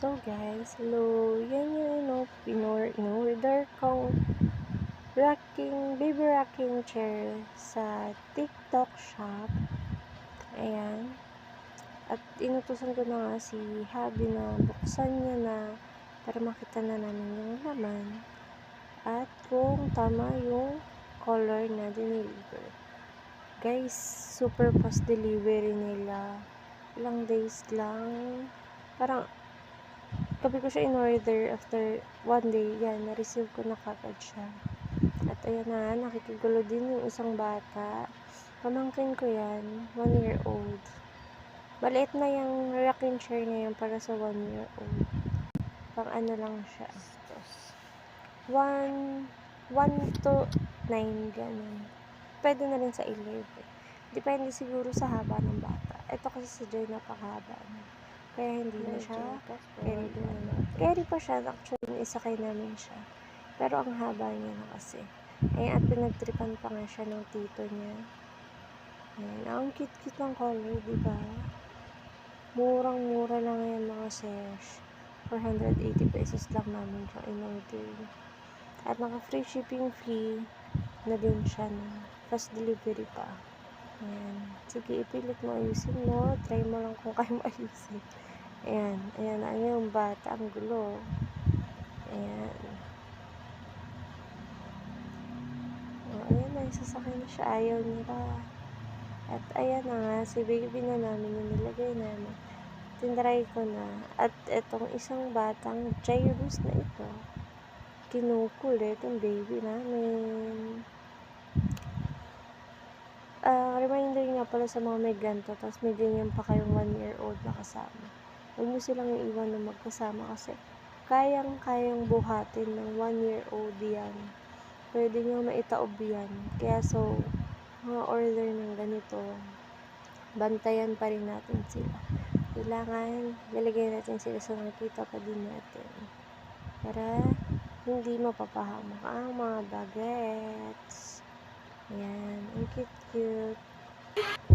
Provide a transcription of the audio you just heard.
So guys, hello. Yan yung ino, pinor, in-order kong rocking, baby rocking chair sa TikTok shop. Ayan. At inutusan ko na nga si Habi na buksan niya na para makita na namin yung laman. At kung tama yung color na diniliver. Guys, super fast delivery nila. Ilang days lang. Parang gabi ko siya in-order after one day, yan, na-receive ko na kagad siya. At ayan na, nakikigulo din yung isang bata. Pamangkin ko yan, one year old. Maliit na yung rocking chair niya yung para sa one year old. Pang ano lang siya. One, one to nine, ganun. Pwede na rin sa 11. Depende siguro sa haba ng bata. Ito kasi si Joy napakahaba na. Kaya hindi na siya carry. Carry pa siya. Actually, isakay namin siya. Pero ang haba niya na kasi. Ayan, at pinagtripan pa nga siya ng tito niya. Ayan, ang cute-cute ng color, di ba? Murang-mura lang yan mga sesh. 480 pesos lang namin siya in-order. At naka-free shipping fee na din siya na fast delivery pa. Ayan. Sige, ipilit mo ayusin mo. Try mo lang kung kaya mo ayusin. Ayan. Ayan. Ayan yung bata. Ang gulo. Ayan. O, ayan na. Sasakay na siya. Ayaw nila. At ayan na nga. Si baby na namin nilagay namin. Tinry ko na. At etong isang batang Jairus na ito. Kinukulit yung baby namin. Ah, reminder nga pala sa mga may ganito, tapos may ganyan pa kayong one year old na kasama. Huwag mo silang iiwan na magkasama kasi kayang-kayang buhatin ng one year old yan. Pwede nyo maitaob yan. Kaya so, mga order ng ganito, bantayan pa rin natin sila. Kailangan, lalagay natin sila sa nakita pa din natin. Para hindi mapapahamak ang mga bagets. Ayan, ang cute-cute.